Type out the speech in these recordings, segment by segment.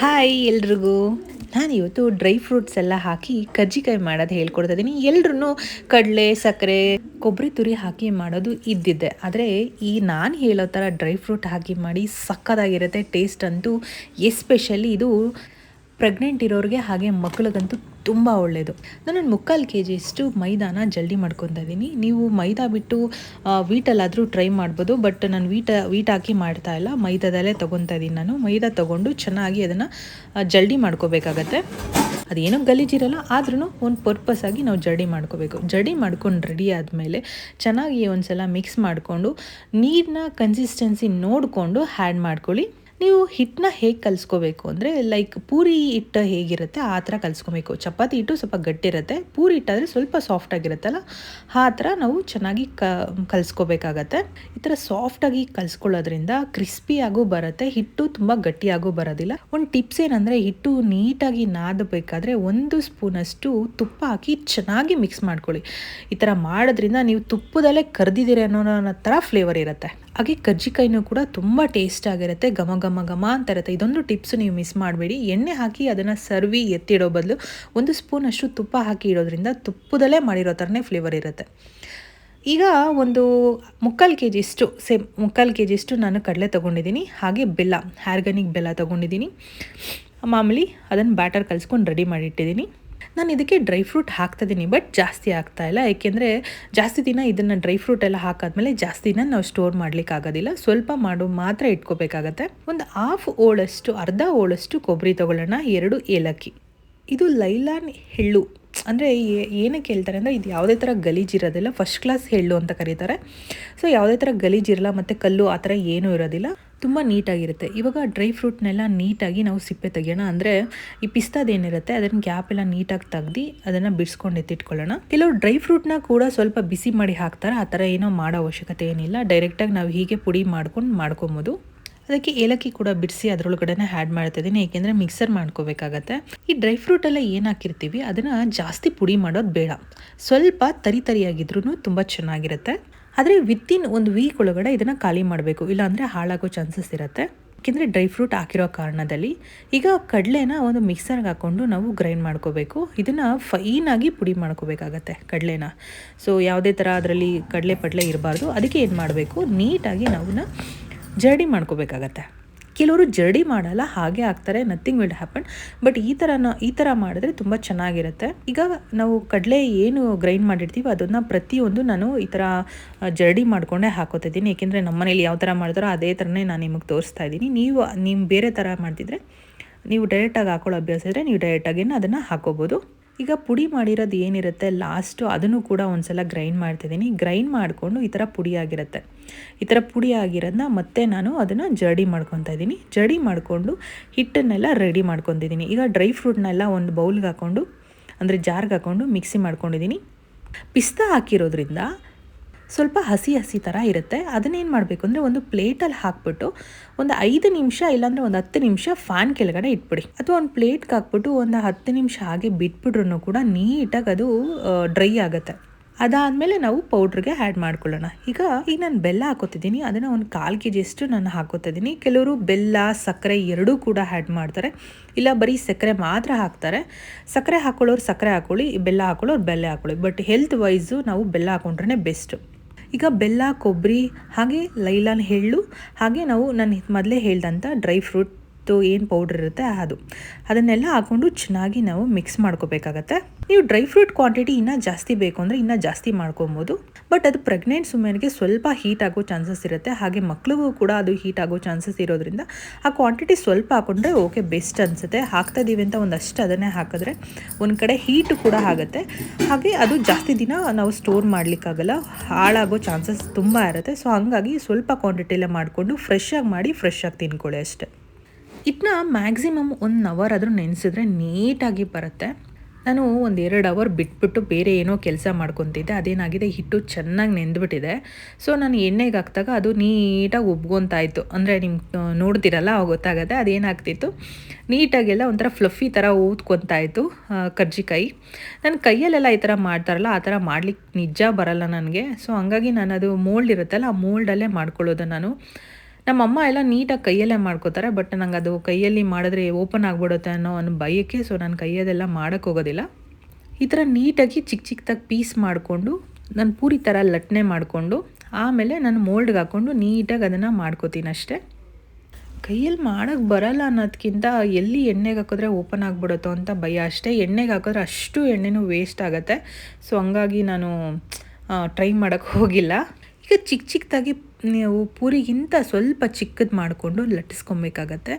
Hi ಎಲ್ರಿಗೂ. ನಾನು ಇವತ್ತು ಡ್ರೈ ಫ್ರೂಟ್ಸ್ ಎಲ್ಲ ಹಾಕಿ ಕಜ್ಜಿಕಾಯಿ ಮಾಡೋದು ಹೇಳ್ಕೊಡ್ತಾ ಇದ್ದೀನಿ ಎಲ್ರೂ ಕಡಲೆ, ಸಕ್ಕರೆ ಕೊಬ್ಬರಿ ತುರಿ ಹಾಕಿ ಮಾಡೋದು ಇದ್ದಿದ್ದೆ. ಆದರೆ ಈ ನಾನು ಹೇಳೋ ಥರ ಡ್ರೈ ಫ್ರೂಟ್ ಹಾಕಿ ಮಾಡಿ ಸಕ್ಕದಾಗಿರುತ್ತೆ ಟೇಸ್ಟ್ ಅಂತೂ ಎಸ್ಪೆಷಲಿ ಇದು ಪ್ರೆಗ್ನೆಂಟ್ ಇರೋರಿಗೆ ಹಾಗೆ ಮಕ್ಕಳಿಗಂತೂ ತುಂಬ ಒಳ್ಳೆಯದು ನಾನು ಮುಕ್ಕಾಲು ಕೆ ಜಿಯಷ್ಟು ಮೈದಾನ ಜಲ್ದಿ ಮಾಡ್ಕೊತಾ ಇದ್ದೀನಿ ನೀವು ಮೈದಾ ಬಿಟ್ಟು ವೀಟಲ್ಲಾದರೂ ಟ್ರೈ ಮಾಡ್ಬೋದು, ಬಟ್ ನಾನು ವೀಟ, ವೀಟ್ ಹಾಕಿ ಮಾಡ್ತಾ ಇಲ್ಲ. ಮೈದಾದಲ್ಲೇ ತೊಗೊತಾ ಇದ್ದೀನಿ ನಾನು. ಮೈದಾ ತೊಗೊಂಡು ಚೆನ್ನಾಗಿ ಅದನ್ನು ಜಲ್ದಿ ಮಾಡ್ಕೋಬೇಕಾಗತ್ತೆ. ಅದೇನೋ ಗಲೀಜಿರಲ್ಲ ಆದ್ರೂ ಒಂದು ಪರ್ಪಸ್ ಆಗಿ ನಾವು ಜಡಿ ಮಾಡ್ಕೋಬೇಕು. ಜಡಿ ಮಾಡ್ಕೊಂಡು ರೆಡಿ ಆದಮೇಲೆ ಚೆನ್ನಾಗಿ ಒಂದು ಸಲ ಮಿಕ್ಸ್ ಮಾಡಿಕೊಂಡು, ನೀರಿನ ಕನ್ಸಿಸ್ಟೆನ್ಸಿ ನೋಡಿಕೊಂಡು ಹ್ಯಾಡ್ ಮಾಡ್ಕೊಳ್ಳಿ. ನೀವು ಹಿಟ್ಟನ್ನ ಹೇಗೆ ಕಲಿಸ್ಕೋಬೇಕು ಅಂದರೆ ಲೈಕ್ ಪೂರಿ ಹಿಟ್ಟು ಹೇಗಿರುತ್ತೆ, ಆ ಥರ ಕಲಿಸ್ಕೋಬೇಕು. ಚಪಾತಿ ಹಿಟ್ಟು ಸ್ವಲ್ಪ ಗಟ್ಟಿರುತ್ತೆ, ಪೂರಿ ಹಿಟ್ಟಾದರೆ ಸ್ವಲ್ಪ ಸಾಫ್ಟ್ ಆಗಿರುತ್ತಲ್ಲ, ಆ ಥರ ನಾವು ಚೆನ್ನಾಗಿ ಕ, ಕಲಿಸ್ಕೋಬೇಕಾಗತ್ತೆ. ಈ ಥರ ಸಾಫ್ಟಾಗಿ ಕಲಿಸ್ಕೊಳ್ಳೋದ್ರಿಂದ ಕ್ರಿಸ್ಪಿಯಾಗೂ ಬರುತ್ತೆ, ಹಿಟ್ಟು ತುಂಬ ಗಟ್ಟಿಯಾಗೂ ಬರೋದಿಲ್ಲ. ಒಂದು ಟಿಪ್ಸ್ ಏನಂದರೆ, ಹಿಟ್ಟು ನೀಟಾಗಿ ನಾದಬೇಕಾದ್ರೆ ಒಂದು ಸ್ಪೂನಷ್ಟು ತುಪ್ಪ ಹಾಕಿ ಚೆನ್ನಾಗಿ ಮಿಕ್ಸ್ ಮಾಡ್ಕೊಳ್ಳಿ. ಈ ಥರ ಮಾಡೋದ್ರಿಂದ ನೀವು ತುಪ್ಪದಲ್ಲೇ ಕರೆದಿದ್ದೀರಿ ಅನ್ನೋ ಥರ ಫ್ಲೇವರ್ ಇರುತ್ತೆ. ಹಾಗೆ ಕರ್ಜಿಕಾಯಿನೂ ಕೂಡ ತುಂಬ ಟೇಸ್ಟ್ ಆಗಿರುತ್ತೆ. ಘಮ ಘಮ ಘಮ ಅಂತ ಇರುತ್ತೆ. ಇದೊಂದು ಟಿಪ್ಸ್ ನೀವು ಮಿಸ್ ಮಾಡಬೇಡಿ. ಎಣ್ಣೆ ಹಾಕಿ ಅದನ್ನು ಸರ್ವಿ ಎತ್ತಿಡೋ ಬದಲು ಒಂದು ಸ್ಪೂನ್ ಅಷ್ಟು ತುಪ್ಪ ಹಾಕಿ ಇಡೋದ್ರಿಂದ ತುಪ್ಪದಲ್ಲೇ ಮಾಡಿರೋ ಥರನೇ ಫ್ಲೇವರ್ ಇರುತ್ತೆ. ಈಗ ಒಂದು ಮುಕ್ಕಾಲು ಕೆ ಜಿಷ್ಟು ಸೇಮ್ ಮುಕ್ಕಾಲು ಕೆ ಜಿಷ್ಟು ನಾನು ಕಡಲೆ ತೊಗೊಂಡಿದ್ದೀನಿ. ಹಾಗೆ ಬೆಲ್ಲ ಆರ್ಗ್ಯಾನಿಕ್ ಬೆಲ್ಲ ತೊಗೊಂಡಿದ್ದೀನಿ. ಮಾಮೂಲಿ ಅದನ್ನು ಬ್ಯಾಟರ್ ಕಲಿಸ್ಕೊಂಡು ರೆಡಿ ಮಾಡಿಟ್ಟಿದ್ದೀನಿ. ನಾನು ಇದಕ್ಕೆ ಡ್ರೈ ಫ್ರೂಟ್ ಹಾಕ್ತಿದ್ದೀನಿ ಬಟ್ ಜಾಸ್ತಿ ಆಗ್ತಾ ಇಲ್ಲ. ಏಕೆಂದರೆ ಜಾಸ್ತಿ ದಿನ ಇದನ್ನು ಡ್ರೈ ಫ್ರೂಟ್ ಎಲ್ಲ ಹಾಕಾದ್ಮೇಲೆ ಜಾಸ್ತಿ ದಿನ ನಾವು ಸ್ಟೋರ್ ಮಾಡ್ಲಿಕ್ಕೆ ಆಗೋದಿಲ್ಲ. ಸ್ವಲ್ಪ ಮಾಡು ಮಾತ್ರ ಇಟ್ಕೋಬೇಕಾಗತ್ತೆ. ಒಂದು ಹಾಫ್ ಓಳಷ್ಟು, ಅರ್ಧ ಓಳಷ್ಟು ಕೊಬ್ಬರಿ ತೊಗೊಳ್ಳೋಣ. ಎರಡು ಏಲಕ್ಕಿ. ಇದು ಲೈಲಾನ್ ಎಳ್ಳು. ಅಂದರೆ ಏನಕ್ಕೆ ಹೇಳ್ತಾರೆ ಅಂದರೆ ಇದು ಯಾವುದೇ ಥರ ಗಲೀಜಿರೋದಿಲ್ಲ ಫಸ್ಟ್ ಕ್ಲಾಸ್ ಹೆಳ್ಳು ಅಂತ ಕರೀತಾರೆ. ಸೊ ಯಾವುದೇ ಥರ ಗಲೀಜಿರಲ್ಲ ಮತ್ತು ಕಲ್ಲು ಆ ಥರ ಏನೂ ಇರೋದಿಲ್ಲ. ತುಂಬ ನೀಟಾಗಿರುತ್ತೆ. ಇವಾಗ ಡ್ರೈ ಫ್ರೂಟ್ನೆಲ್ಲ ನೀಟಾಗಿ ನಾವು ಸಿಪ್ಪೆ ತೆಗಿಯೋಣ. ಅಂದರೆ ಈ ಪಿಸ್ತಾದೇನಿರುತ್ತೆ ಅದನ್ನು ಗ್ಯಾಪ್ ಎಲ್ಲ ನೀಟಾಗಿ ತೆಗ್ದು ಅದನ್ನು ಬಿಡಿಸ್ಕೊಂಡು ಎತ್ತಿಟ್ಕೊಳ್ಳೋಣ. ಕೆಲವು ಡ್ರೈ ಫ್ರೂಟ್ನ ಕೂಡ ಸ್ವಲ್ಪ ಬಿಸಿ ಮಾಡಿ ಹಾಕ್ತಾರೆ. ಆ ಥರ ಏನೋ ಮಾಡೋ ಅವಶ್ಯಕತೆ ಏನಿಲ್ಲ. ಡೈರೆಕ್ಟಾಗಿ ನಾವು ಹೀಗೆ ಪುಡಿ ಮಾಡ್ಕೊಂಡು ಮಾಡ್ಕೊಬೋದು. ಅದಕ್ಕೆ ಏಲಕ್ಕಿ ಕೂಡ ಬಿಡಿಸಿ ಅದರೊಳಗಡೆ ಆ್ಯಡ್ ಮಾಡ್ತಿದ್ದೀನಿ ಏಕೆಂದರೆ ಮಿಕ್ಸರ್ ಮಾಡ್ಕೋಬೇಕಾಗತ್ತೆ. ಈ ಡ್ರೈ ಫ್ರೂಟೆಲ್ಲ ಏನು ಹಾಕಿರ್ತೀವಿ ಅದನ್ನು ಜಾಸ್ತಿ ಪುಡಿ ಮಾಡೋದು ಬೇಡ. ಸ್ವಲ್ಪ ತರಿ ತರಿಯಾಗಿದ್ರೂ ತುಂಬ ಚೆನ್ನಾಗಿರುತ್ತೆ. ಆದರೆ ವಿತಿನ್ ಒಂದು ವೀಕ್ ಒಳಗಡೆ ಇದನ್ನು ಖಾಲಿ ಮಾಡಬೇಕು. ಇಲ್ಲಾಂದರೆ ಹಾಳಾಗೋ ಚಾನ್ಸಸ್ ಇರುತ್ತೆ. ಯಾಕೆಂದರೆ ಡ್ರೈ ಫ್ರೂಟ್ ಹಾಕಿರೋ ಕಾರಣದಲ್ಲಿ ಈಗ ಕಡಲೆನ ಒಂದು ಮಿಕ್ಸರ್ಗೆ ಹಾಕ್ಕೊಂಡು ನಾವು ಗ್ರೈಂಡ್ ಮಾಡ್ಕೋಬೇಕು. ಇದನ್ನು ಫೈನಾಗಿ ಪುಡಿ ಮಾಡ್ಕೋಬೇಕಾಗತ್ತೆ ಕಡಲೆನ. ಸೊ ಯಾವುದೇ ಥರ ಅದರಲ್ಲಿ ಕಡಲೆ ಪಡಲೆ ಇರಬಾರ್ದು. ಅದಕ್ಕೆ ಏನು ಮಾಡಬೇಕು? ನೀಟಾಗಿ ನಾವನ್ನ ಜರ್ಡಿ ಮಾಡ್ಕೋಬೇಕಾಗತ್ತೆ. ಕೆಲವರು ಜರ್ಡಿ ಮಾಡಲ್ಲ, ಹಾಗೆ ಆಗ್ತಾರೆ ನಥಿಂಗ್ ವಿಲ್ ಹ್ಯಾಪನ್ ಬಟ್ ಈ ಥರ ಈ ಥರ ಮಾಡಿದ್ರೆ ತುಂಬ ಚೆನ್ನಾಗಿರುತ್ತೆ. ಈಗ ನಾವು ಕಡಲೆ ಏನು ಗ್ರೈಂಡ್ ಮಾಡಿರ್ತೀವಿ ಅದನ್ನು ಪ್ರತಿಯೊಂದು ನಾನು ಈ ಥರ ಜರ್ಡಿ ಮಾಡಿಕೊಂಡೇ ಹಾಕೋತಿದ್ದೀನಿ. ಏಕೆಂದರೆ ನಮ್ಮ ಮನೇಲಿ ಯಾವ ಥರ ಮಾಡ್ತಾರೋ ಅದೇ ಥರನೇ ನಾನು ನಿಮಗೆ ತೋರಿಸ್ತಾ ಇದ್ದೀನಿ. ನೀವು ನೀವು ಬೇರೆ ಥರ ಮಾಡ್ತಿದ್ರೆ, ನೀವು ಡೈರೆಕ್ಟಾಗಿ ಹಾಕೊಳ್ಳೋ ಅಭ್ಯಾಸ ಇದ್ದರೆ ನೀವು ಡೈರೆಕ್ಟಾಗಿ ಅದನ್ನು ಹಾಕೋಬೋದು. ಈಗ ಪುಡಿ ಮಾಡಿರೋದು ಏನಿರುತ್ತೆ? ಲಾಸ್ಟು ಅದನ್ನು ಕೂಡ ಒಂದ್ಸಲ ಗ್ರೈಂಡ್ ಮಾಡ್ತಿದ್ದೀನಿ. ಗ್ರೈಂಡ್ ಮಾಡಿಕೊಂಡು ಈ ಥರ ಪುಡಿ ಆಗಿರುತ್ತೆ. ಈ ಥರ ಪುಡಿ ಆಗಿರೋದನ್ನ ಮತ್ತೆ ನಾನು ಅದನ್ನು ಜರ್ಡಿ ಮಾಡ್ಕೊತಾ ಇದ್ದೀನಿ. ಜರ್ಡಿ ಮಾಡಿಕೊಂಡು ಹಿಟ್ಟನ್ನೆಲ್ಲ ರೆಡಿ ಮಾಡ್ಕೊತಿದ್ದೀನಿ ಈಗ ಡ್ರೈ ಫ್ರೂಟ್ನೆಲ್ಲ ಒಂದು ಬೌಲ್ಗೆ ಹಾಕ್ಕೊಂಡು ಅಂದರೆ ಜಾರ್ಗೆ ಹಾಕ್ಕೊಂಡು ಮಿಕ್ಸಿ ಮಾಡ್ಕೊಂಡಿದ್ದೀನಿ. ಪಿಸ್ತಾ ಹಾಕಿರೋದ್ರಿಂದ ಸ್ವಲ್ಪ ಹಸಿ ಹಸಿ ಥರ ಇರುತ್ತೆ. ಅದನ್ನೇನು ಮಾಡಬೇಕು ಅಂದರೆ ಒಂದು ಪ್ಲೇಟಲ್ಲಿ ಹಾಕ್ಬಿಟ್ಟು ಒಂದು ಐದು ನಿಮಿಷ ಇಲ್ಲಾಂದರೆ ಒಂದು ಹತ್ತು ನಿಮಿಷ ಫ್ಯಾನ್ ಕೆಳಗಡೆ ಇಟ್ಬಿಡಿ. ಅಥವಾ ಒಂದು ಪ್ಲೇಟ್ಗೆ ಹಾಕ್ಬಿಟ್ಟು ಒಂದು ಹತ್ತು ನಿಮಿಷ ಹಾಗೆ ಬಿಟ್ಬಿಟ್ರು ಕೂಡ ನೀಟಾಗಿ ಅದು ಡ್ರೈ ಆಗುತ್ತೆ. ಅದಾದಮೇಲೆ ನಾವು ಪೌಡ್ರಿಗೆ ಆ್ಯಡ್ ಮಾಡ್ಕೊಳ್ಳೋಣ. ಈಗ ಈಗ ನಾನು ಬೆಲ್ಲ ಹಾಕೋತಿದ್ದೀನಿ. ಅದನ್ನು ಒಂದು ಕಾಲು ಕೆ ಜಿಯಷ್ಟು ನಾನು ಹಾಕೋತಿದ್ದೀನಿ. ಕೆಲವರು ಬೆಲ್ಲ, ಸಕ್ಕರೆ ಎರಡೂ ಕೂಡ ಆ್ಯಡ್ ಮಾಡ್ತಾರೆ. ಇಲ್ಲ ಬರೀ ಸಕ್ಕರೆ ಮಾತ್ರ ಹಾಕ್ತಾರೆ. ಸಕ್ಕರೆ ಹಾಕೊಳ್ಳೋರು ಸಕ್ಕರೆ ಹಾಕೊಳ್ಳಿ, ಬೆಲ್ಲ ಹಾಕೊಳ್ಳೋರು ಬೆಲ್ಲ ಹಾಕೊಳ್ಳಿ. ಬಟ್ ಹೆಲ್ತ್ ವೈಸು ನಾವು ಬೆಲ್ಲ ಹಾಕೊಂಡ್ರೆ ಬೆಸ್ಟು ಈಗ ಬೆಲ್ಲ ಕೊಬ್ಬರಿ ಹಾಗೆ ಲೈಲಾನ್ ಎಳ್ಳು ಹಾಗೆ ನಾವು ನಾನು ಮೊದಲೇ ಹೇಳ್ದಂಥ ಡ್ರೈ ಫ್ರೂಟ್ ಏನು ಪೌಡ್ರ್ ಇರುತ್ತೆ ಅದು. ಅದನ್ನೆಲ್ಲ ಹಾಕ್ಕೊಂಡು ಚೆನ್ನಾಗಿ ನಾವು ಮಿಕ್ಸ್ ಮಾಡ್ಕೋಬೇಕಾಗತ್ತೆ. ನೀವು ಡ್ರೈ ಫ್ರೂಟ್ ಕ್ವಾಂಟಿಟಿ ಇನ್ನೂ ಜಾಸ್ತಿ ಬೇಕು ಅಂದರೆ ಇನ್ನೂ ಜಾಸ್ತಿ ಮಾಡ್ಕೊಬೋದು. ಬಟ್ ಅದು ಪ್ರೆಗ್ನೆಂಟ್ ಸುಮ್ಮನಿಗೆ ಸ್ವಲ್ಪ ಹೀಟ್ ಆಗೋ ಚಾನ್ಸಸ್ ಇರುತ್ತೆ. ಹಾಗೆ ಮಕ್ಳಿಗೂ ಕೂಡ ಅದು ಹೀಟ್ ಆಗೋ ಚಾನ್ಸಸ್ ಇರೋದ್ರಿಂದ ಆ ಕ್ವಾಂಟಿಟಿ ಸ್ವಲ್ಪ ಹಾಕೊಂಡ್ರೆ ಓಕೆ ಬೆಸ್ಟ್ ಅನಿಸುತ್ತೆ. ಹಾಕ್ತಾ ಇದೀವಿ ಅಂತ ಒಂದಷ್ಟು ಅದನ್ನೇ ಹಾಕಿದ್ರೆ ಒಂದು ಕಡೆ ಹೀಟು ಕೂಡ ಆಗುತ್ತೆ. ಹಾಗೆ ಅದು ಜಾಸ್ತಿ ದಿನ ನಾವು ಸ್ಟೋರ್ ಮಾಡಲಿಕ್ಕಾಗಲ್ಲ. ಹಾಳಾಗೋ ಚಾನ್ಸಸ್ ತುಂಬ ಇರುತ್ತೆ. ಸೊ ಹಂಗಾಗಿ ಸ್ವಲ್ಪ ಕ್ವಾಂಟಿಟಿಯಲ್ಲೇ ಮಾಡಿಕೊಂಡು ಫ್ರೆಶ್ ಆಗಿ ಮಾಡಿ ಫ್ರೆಶ್ ಆಗಿ ತಿನ್ಕೊಳ್ಳಿ ಅಷ್ಟೇ. ಇದನ್ನ ಮ್ಯಾಕ್ಸಿಮಮ್ ಒನ್ ಅವರ್ ಆದರೂ ನೆನೆಸಿದ್ರೆ ನೀಟಾಗಿ ಬರುತ್ತೆ. ನಾನು ಒಂದು ಎರಡು ಅವರ್ ಬಿಟ್ಬಿಟ್ಟು ಬೇರೆ ಏನೋ ಕೆಲಸ ಮಾಡ್ಕೊತಿದ್ದೆ, ಅದೇನಾಗಿದೆ, ಹಿಟ್ಟು ಚೆನ್ನಾಗಿ ನೆಂದ್ಬಿಟ್ಟಿದೆ. ಸೊ ನಾನು ಎಣ್ಣೆಗೆ ಹಾಕ್ದಾಗ ಅದು ನೀಟಾಗಿ ಉಬ್ಕೊತಾಯಿತ್ತು ಅಂದರೆ ನಿಮ್ಗೆ ನೋಡ್ತಿರಲ್ಲ ಗೊತ್ತಾಗತ್ತೆ. ಅದೇನಾಗ್ತಿತ್ತು ನೀಟಾಗೆಲ್ಲ ಒಂಥರ ಫ್ಲಫಿ ಥರ ಊದ್ಕೊತಾ ಇತ್ತು ಕರ್ಜಿಕಾಯಿ. ನನ್ನ ಕೈಯಲ್ಲೆಲ್ಲ ಈ ಥರ ಮಾಡ್ತಾರಲ್ಲ, ಆ ಥರ ಮಾಡ್ಲಿಕ್ಕೆ ನಿಜ ಬರಲ್ಲ ನನಗೆ. ಸೊ ಹಂಗಾಗಿ ನಾನು ಅದು ಮೋಲ್ಡ್ ಇರುತ್ತಲ್ಲ, ಆ ಮೋಲ್ಡಲ್ಲೇ ಮಾಡ್ಕೊಳ್ಳೋದು ನಾನು. ನಮ್ಮಮ್ಮ ಎಲ್ಲ ನೀಟಾಗಿ ಕೈಯಲ್ಲೇ ಮಾಡ್ಕೋತಾರೆ ಬಟ್ ನಂಗೆ ಅದು ಕೈಯಲ್ಲಿ ಮಾಡಿದ್ರೆ ಓಪನ್ ಆಗಿಬಿಡುತ್ತೆ ಅನ್ನೋ ಒಂದು ಭಯಕ್ಕೆ ಸೊ ನಾನು ಕೈಯದೆಲ್ಲ ಮಾಡೋಕ್ಕೆ ಹೋಗೋದಿಲ್ಲ. ಈ ಥರ ನೀಟಾಗಿ ಚಿಕ್ಕ ಚಿಕ್ಕದಾಗಿ ಪೀಸ್ ಮಾಡಿಕೊಂಡು, ನಾನು ಪೂರಿ ಥರ ಲಟ್ನೆ ಮಾಡಿಕೊಂಡು, ಆಮೇಲೆ ನಾನು ಮೋಲ್ಡ್ಗೆ ಹಾಕ್ಕೊಂಡು ನೀಟಾಗಿ ಅದನ್ನು ಮಾಡ್ಕೋತೀನಿ ಅಷ್ಟೇ. ಕೈಯಲ್ಲಿ ಮಾಡೋಕ್ಕೆ ಬರಲ್ಲ ಅನ್ನೋದಕ್ಕಿಂತ ಎಲ್ಲಿ ಎಣ್ಣೆಗೆ ಹಾಕಿದ್ರೆ ಓಪನ್ ಆಗಿಬಿಡುತ್ತೋ ಅಂತ ಭಯ ಅಷ್ಟೇ. ಎಣ್ಣೆಗೆ ಹಾಕಿದ್ರೆ ಅಷ್ಟು ಎಣ್ಣೆನೂ ವೇಸ್ಟ್ ಆಗುತ್ತೆ. ಸೊ ಹಂಗಾಗಿ ನಾನು ಟ್ರೈ ಮಾಡೋಕ್ಕೆ ಹೋಗಿಲ್ಲ. ಈಗ ಚಿಕ್ಕ ಚಿಕ್ಕದಾಗಿ ನೀವು ಪೂರಿಗಿಂತ ಸ್ವಲ್ಪ ಚಿಕ್ಕದು ಮಾಡಿಕೊಂಡು ಲಟ್ಟಿಸ್ಕೊಬೇಕಾಗತ್ತೆ.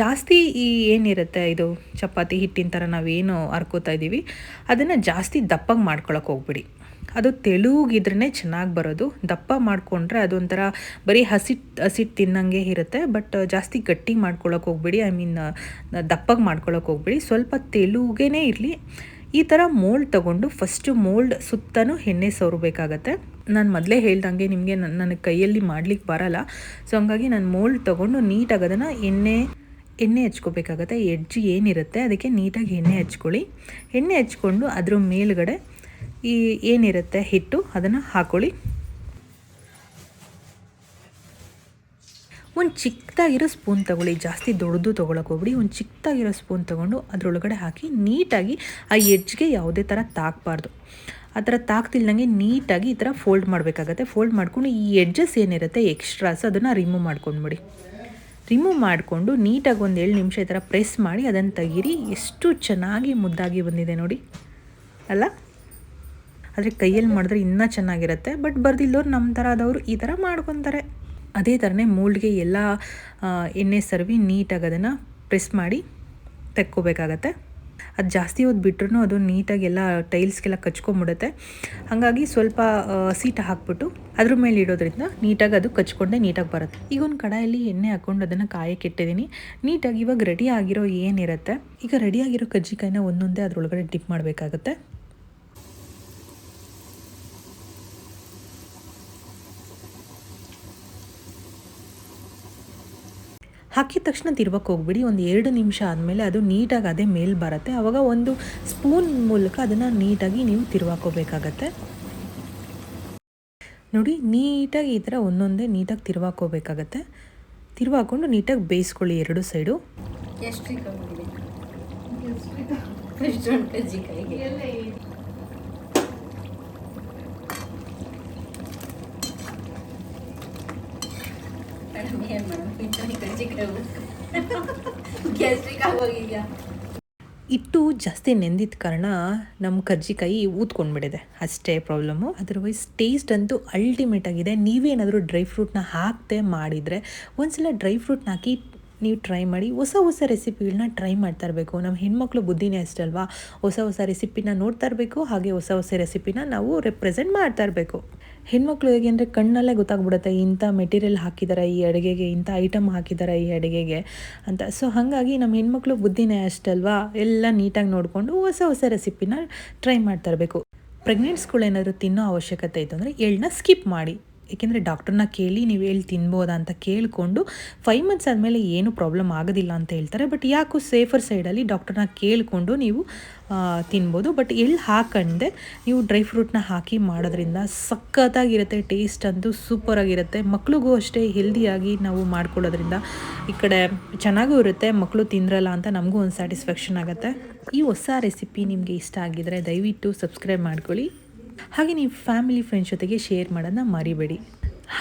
ಜಾಸ್ತಿ ಈ ಏನಿರುತ್ತೆ, ಇದು ಚಪಾತಿ ಹಿಟ್ಟಿನ ಥರ ನಾವೇನು ಹರ್ಕೋತಾ ಇದ್ದೀವಿ, ಅದನ್ನು ಜಾಸ್ತಿ ದಪ್ಪಗೆ ಮಾಡ್ಕೊಳಕ್ಕೆ ಹೋಗ್ಬಿಡಿ. ಅದು ತೆಳುಗಿದ್ರೇ ಚೆನ್ನಾಗಿ ಬರೋದು. ದಪ್ಪ ಮಾಡಿಕೊಂಡ್ರೆ ಅದೊಂಥರ ಬರೀ ಹಸಿಟ್ಟು ಹಸಿಟ್ಟು ತಿನ್ನಂಗೆ ಇರುತ್ತೆ, ಬಟ್ ಜಾಸ್ತಿ ಗಟ್ಟಿ ಮಾಡ್ಕೊಳಕ್ಕೆ ಹೋಗ್ಬಿಡಿ. ಐ ಮೀನ್, ದಪ್ಪಗೆ ಮಾಡ್ಕೊಳಕ್ಕೆ ಹೋಗ್ಬಿಡಿ. ಸ್ವಲ್ಪ ತೆಳುಗೇ ಇರಲಿ. ಈ ಥರ ಮೋಲ್ಡ್ ತಗೊಂಡು ಫಸ್ಟು ಮೋಲ್ಡ್ ಸುತ್ತಲೂ ಎಣ್ಣೆ ಸವರಬೇಕಾಗತ್ತೆ ನಾನು ಮೊದಲೇ ಹೇಳ್ದಂಗೆ ನಿಮಗೆ ನನಗೆ ಕೈಯಲ್ಲಿ ಮಾಡ್ಲಿಕ್ಕೆ ಬರಲ್ಲ. ಸೊ ಹಂಗಾಗಿ ನಾನು ಮೋಲ್ಡ್ ತೊಗೊಂಡು ನೀಟಾಗಿ ಅದನ್ನು ಎಣ್ಣೆ ಎಣ್ಣೆ ಹಚ್ಕೋಬೇಕಾಗತ್ತೆ. ಎಡ್ಜ್ ಏನಿರುತ್ತೆ ಅದಕ್ಕೆ ನೀಟಾಗಿ ಎಣ್ಣೆ ಹಚ್ಕೊಳ್ಳಿ. ಎಣ್ಣೆ ಹಚ್ಕೊಂಡು ಅದ್ರ ಮೇಲುಗಡೆ ಈ ಏನಿರುತ್ತೆ ಹಿಟ್ಟು ಅದನ್ನು ಹಾಕೊಳ್ಳಿ. ಒಂದು ಚಿಕ್ಕದಾಗಿರೋ ಸ್ಪೂನ್ ತೊಗೊಳ್ಳಿ, ಜಾಸ್ತಿ ದೊಡ್ಡದು ತೊಗೊಳಕ್ಕೆ ಹೋಗ್ಬಿಡಿ. ಒಂದು ಚಿಕ್ಕದಾಗಿರೋ ಸ್ಪೂನ್ ತೊಗೊಂಡು ಅದರೊಳಗಡೆ ಹಾಕಿ ನೀಟಾಗಿ ಆ ಎಡ್ಜ್ಗೆ ಯಾವುದೇ ಥರ ತಾಕಬಾರ್ದು. ಆ ಥರ ತಾಕ್ತಿಲ್ದಂಗೆ ನೀಟಾಗಿ ಈ ಥರ ಫೋಲ್ಡ್ ಮಾಡಬೇಕಾಗತ್ತೆ. ಫೋಲ್ಡ್ ಮಾಡಿಕೊಂಡು ಈ ಎಡ್ಜಸ್ ಏನಿರುತ್ತೆ ಎಕ್ಸ್ಟ್ರಾಸ್ ಅದನ್ನು ರಿಮೂವ್ ಮಾಡ್ಕೊಂಡ್ಬಿಡಿ. ರಿಮೂವ್ ಮಾಡಿಕೊಂಡು ನೀಟಾಗಿ ಒಂದು ಏಳು ನಿಮಿಷ ಈ ಥರ ಪ್ರೆಸ್ ಮಾಡಿ ಅದನ್ನು ತೆಗೀರಿ. ಎಷ್ಟು ಚೆನ್ನಾಗಿ ಮುದ್ದಾಗಿ ಬಂದಿದೆ ನೋಡಿ. ಅಲ್ಲ? ಆದರೆ ಕೈಯಲ್ಲಿ ಮಾಡಿದ್ರೆ ಇನ್ನೂ ಚೆನ್ನಾಗಿರುತ್ತೆ. ಬಟ್ ಬರ್ದಿಲ್ಲೋರು ನಮ್ಮ ಥರದವರು ಈ ಥರ ಮಾಡ್ಕೊತಾರೆ. ಅದೇ ಥರನೇ ಮೋಲ್ಡ್ಗೆ ಎಲ್ಲ ಎಣ್ಣೆ ಸರ್ವಿ ನೀಟಾಗಿ ಅದನ್ನು ಪ್ರೆಸ್ ಮಾಡಿ ತೆಕ್ಕೋಬೇಕಾಗತ್ತೆ. ಅದು ಜಾಸ್ತಿ ಹೊತ್ತು ಬಿಟ್ರೂ ಅದು ನೀಟಾಗಿ ಎಲ್ಲ ಟೈಲ್ಸ್ಗೆಲ್ಲ ಕಚ್ಕೊಂಬಿಡುತ್ತೆ. ಹಾಗಾಗಿ ಸ್ವಲ್ಪ ಸೀಟ ಹಾಕ್ಬಿಟ್ಟು ಅದ್ರ ಮೇಲೆ ಇಡೋದ್ರಿಂದ ನೀಟಾಗಿ ಅದು ಕಚ್ಕೊಂಡೆ ನೀಟಾಗಿ ಬರುತ್ತೆ. ಈಗ ಒಂದು ಕಡಾಯಲ್ಲಿ ಎಣ್ಣೆ ಹಾಕ್ಕೊಂಡು ಅದನ್ನು ಕಾಯಕ್ಕೆ ಇಟ್ಟಿದ್ದೀನಿ. ನೀಟಾಗಿ ಇವಾಗ ರೆಡಿ ಆಗಿರೋ ಏನಿರುತ್ತೆ, ಈಗ ರೆಡಿಯಾಗಿರೋ ಕಜ್ಜಿಕಾಯಿನ ಒಂದೊಂದೇ ಅದರೊಳಗಡೆ ಡಿಪ್ ಮಾಡಬೇಕಾಗತ್ತೆ. ಹಾಕಿದ ತಕ್ಷಣ ತಿರ್ವಕ್ಕೆ ಹೋಗ್ಬಿಡಿ ಒಂದು ಎರಡು ನಿಮಿಷ ಆದಮೇಲೆ ಅದು ನೀಟಾಗಿ ಅದೇ ಮೇಲೆ ಬರುತ್ತೆ. ಆವಾಗ ಒಂದು ಸ್ಪೂನ್ ಮೂಲಕ ಅದನ್ನು ನೀಟಾಗಿ ನೀವು ತಿರ್ವಾಕೋಬೇಕಾಗತ್ತೆ. ನೋಡಿ ನೀಟಾಗಿ ಈ ಥರ ಒಂದೊಂದೇ ನೀಟಾಗಿ ತಿರ್ವಾಕೋಬೇಕಾಗತ್ತೆ. ತಿರ್ವಾಕೊಂಡು ನೀಟಾಗಿ ಬೇಯಿಸ್ಕೊಳ್ಳಿ ಎರಡು ಸೈಡು. ಎಷ್ಟು ಇಟ್ಟು ಜಾಸ್ತಿ ನೆಂದಿದ್ದ ಕಾರಣ ನಮ್ಮ ಕರ್ಜಿಕಾಯಿ ಊದ್ಕೊಂಡ್ಬಿಟ್ಟಿದೆ. ಅಷ್ಟೇ ಪ್ರಾಬ್ಲಮ್ಮು ಅದರ್ವೈಸ್ ಟೇಸ್ಟ್ ಅಂತೂ ಅಲ್ಟಿಮೇಟ್ ಆಗಿದೆ. ನೀವೇನಾದರೂ ಡ್ರೈ ಫ್ರೂಟ್ನ ಹಾಕದೆ ಮಾಡಿದರೆ, ಒಂದ್ಸಲ ಡ್ರೈ ಫ್ರೂಟ್ನ ಹಾಕಿ ನೀವು ಟ್ರೈ ಮಾಡಿ ಹೊಸ ಹೊಸ ರೆಸಿಪಿಗಳನ್ನ ಟ್ರೈ ಮಾಡ್ತಾ ಇರಬೇಕು. ನಮ್ಮ ಹೆಣ್ಮಕ್ಳು ಬುದ್ಧಿನೇ ಅಷ್ಟಲ್ವಾ? ಹೊಸ ಹೊಸ ರೆಸಿಪಿನ ನೋಡ್ತಾ ಇರಬೇಕು, ಹಾಗೆ ಹೊಸ ಹೊಸ ರೆಸಿಪಿನ ನಾವು ರೆಪ್ರೆಸೆಂಟ್ ಮಾಡ್ತಾ ಇರಬೇಕು. ಹೆಣ್ಮಕ್ಳು ಹೇಗೆ ಅಂದರೆ ಕಣ್ಣಲ್ಲೇ ಗೊತ್ತಾಗ್ಬಿಡುತ್ತೆ, ಇಂಥ ಮೆಟೀರಿಯಲ್ ಹಾಕಿದ್ದಾರೆ ಈ ಅಡುಗೆಗೆ ಇಂಥ ಐಟಮ್ ಹಾಕಿದ್ದಾರೆ ಈ ಅಡುಗೆಗೆ ಅಂತ. ಸೊ ಹಾಗಾಗಿ ನಮ್ಮ ಹೆಣ್ಮಕ್ಳು ಬುದ್ಧಿನೇ ಅಷ್ಟಲ್ವಾ? ಎಲ್ಲ ನೀಟಾಗಿ ನೋಡಿಕೊಂಡು ಹೊಸ ಹೊಸ ರೆಸಿಪಿನ ಟ್ರೈ ಮಾಡ್ತಾ ಇರಬೇಕು. ಪ್ರೆಗ್ನೆಂಟ್ಸ್ಗಳು ಏನಾದರೂ ತಿನ್ನೋ ಅವಶ್ಯಕತೆ ಇತ್ತು ಅಂದರೆ ಎಳ್ಳನ್ನ ಸ್ಕಿಪ್ ಮಾಡಿ. ಏಕೆಂದರೆ ಡಾಕ್ಟ್ರನ್ನ ಕೇಳಿ ನೀವು ಹೇಳಿ ತಿನ್ಬೋದಾ ಅಂತ ಕೇಳಿಕೊಂಡು ಫೈವ್ ಮಂತ್ಸ್ ಆದಮೇಲೆ ಏನು ಪ್ರಾಬ್ಲಮ್ ಆಗೋದಿಲ್ಲ ಅಂತ ಹೇಳ್ತಾರೆ. ಬಟ್ ಯಾಕೋ ಸೇಫರ್ ಸೈಡಲ್ಲಿ ಡಾಕ್ಟ್ರನ್ನ ಕೇಳಿಕೊಂಡು ನೀವು ತಿನ್ಬೋದು. ಬಟ್ ಎಲ್ಲಿ ಹಾಕಂಡೆ ನೀವು ಡ್ರೈ ಫ್ರೂಟ್ನ ಹಾಕಿ ಮಾಡೋದ್ರಿಂದ ಸಖತ್ತಾಗಿರುತ್ತೆ ಟೇಸ್ಟ್ ಅಂತೂ ಸೂಪರಾಗಿರುತ್ತೆ ಮಕ್ಳಿಗೂ ಅಷ್ಟೇ ಹೆಲ್ದಿಯಾಗಿ ನಾವು ಮಾಡ್ಕೊಳ್ಳೋದ್ರಿಂದ ಈ ಕಡೆ ಚೆನ್ನಾಗೂ ಇರುತ್ತೆ ಮಕ್ಕಳು ತಿಂದ್ರಲ್ಲ ಅಂತ ನಮಗೂ ಒಂದು ಸ್ಯಾಟಿಸ್ಫ್ಯಾಕ್ಷನ್ ಆಗುತ್ತೆ. ಈ ಹೊಸ ರೆಸಿಪಿ ನಿಮಗೆ ಇಷ್ಟ ಆಗಿದರೆ ದಯವಿಟ್ಟು ಸಬ್ಸ್ಕ್ರೈಬ್ ಮಾಡ್ಕೊಳ್ಳಿ. ಹಾಗೆ ನೀವು ಫ್ಯಾಮಿಲಿ ಫ್ರೆಂಡ್ಸ್ ಜೊತೆಗೆ ಶೇರ್ ಮಾಡೋದನ್ನ ಮರಿಬೇಡಿ.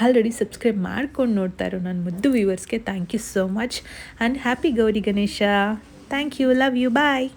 ಆಲ್ರೆಡಿ ಸಬ್ಸ್ಕ್ರೈಬ್ ಮಾಡ್ಕೊಂಡು ನೋಡ್ತಾ ಇರೋ ನನ್ನ ಮುದ್ದು ವ್ಯೂವರ್ಸ್ಗೆ thank you so much and happy Gauri Ganesha thank you love you bye